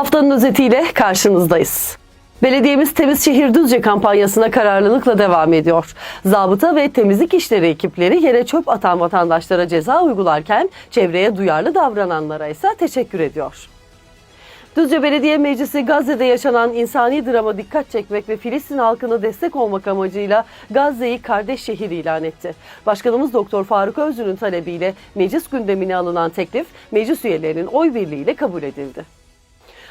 Haftanın özetiyle karşınızdayız. Belediyemiz Temiz Şehir Düzce kampanyasına kararlılıkla devam ediyor. Zabıta ve temizlik işleri ekipleri yere çöp atan vatandaşlara ceza uygularken çevreye duyarlı davrananlara ise teşekkür ediyor. Düzce Belediye Meclisi Gazze'de yaşanan insani drama dikkat çekmek ve Filistin halkına destek olmak amacıyla Gazze'yi kardeş şehir ilan etti. Başkanımız Doktor Faruk Özlü'nün talebiyle meclis gündemine alınan teklif meclis üyelerinin oy birliğiyle kabul edildi.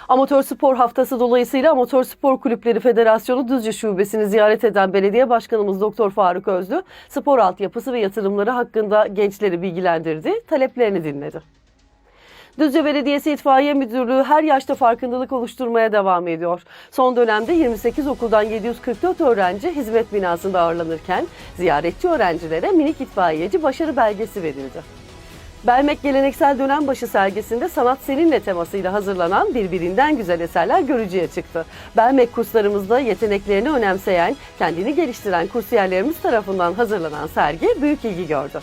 Amatör Spor Haftası dolayısıyla Amatör Spor Kulüpleri Federasyonu Düzce Şubesi'ni ziyaret eden Belediye Başkanımız Doktor Faruk Özlü, spor altyapısı ve yatırımları hakkında gençleri bilgilendirdi, taleplerini dinledi. Düzce Belediyesi İtfaiye Müdürlüğü her yaşta farkındalık oluşturmaya devam ediyor. Son dönemde 28 okuldan 744 öğrenci hizmet binasında ağırlanırken ziyaretçi öğrencilere minik itfaiyeci başarı belgesi verildi. Belmek Geleneksel Dönem Başı sergisinde sanat seninle temasıyla hazırlanan birbirinden güzel eserler görücüye çıktı. Belmek kurslarımızda yeteneklerini önemseyen, kendini geliştiren kursiyerlerimiz tarafından hazırlanan sergi büyük ilgi gördü.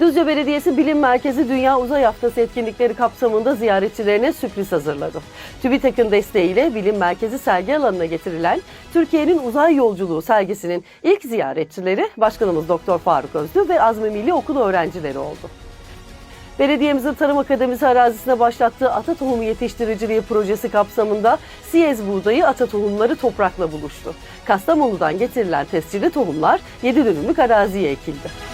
Düzce Belediyesi Bilim Merkezi Dünya Uzay Haftası etkinlikleri kapsamında ziyaretçilerine sürpriz hazırladı. TÜBİTAK'ın desteğiyle Bilim Merkezi sergi alanına getirilen Türkiye'nin Uzay Yolculuğu sergisinin ilk ziyaretçileri Başkanımız Doktor Faruk Özlü ve Azmi Milli Okulu öğrencileri oldu. Belediyemizin Tarım Akademisi arazisine başlattığı ata tohumu yetiştiriciliği projesi kapsamında Siyez buğdayı ata tohumları toprakla buluştu. Kastamonu'dan getirilen tescilli tohumlar 7 dönümlük araziye ekildi.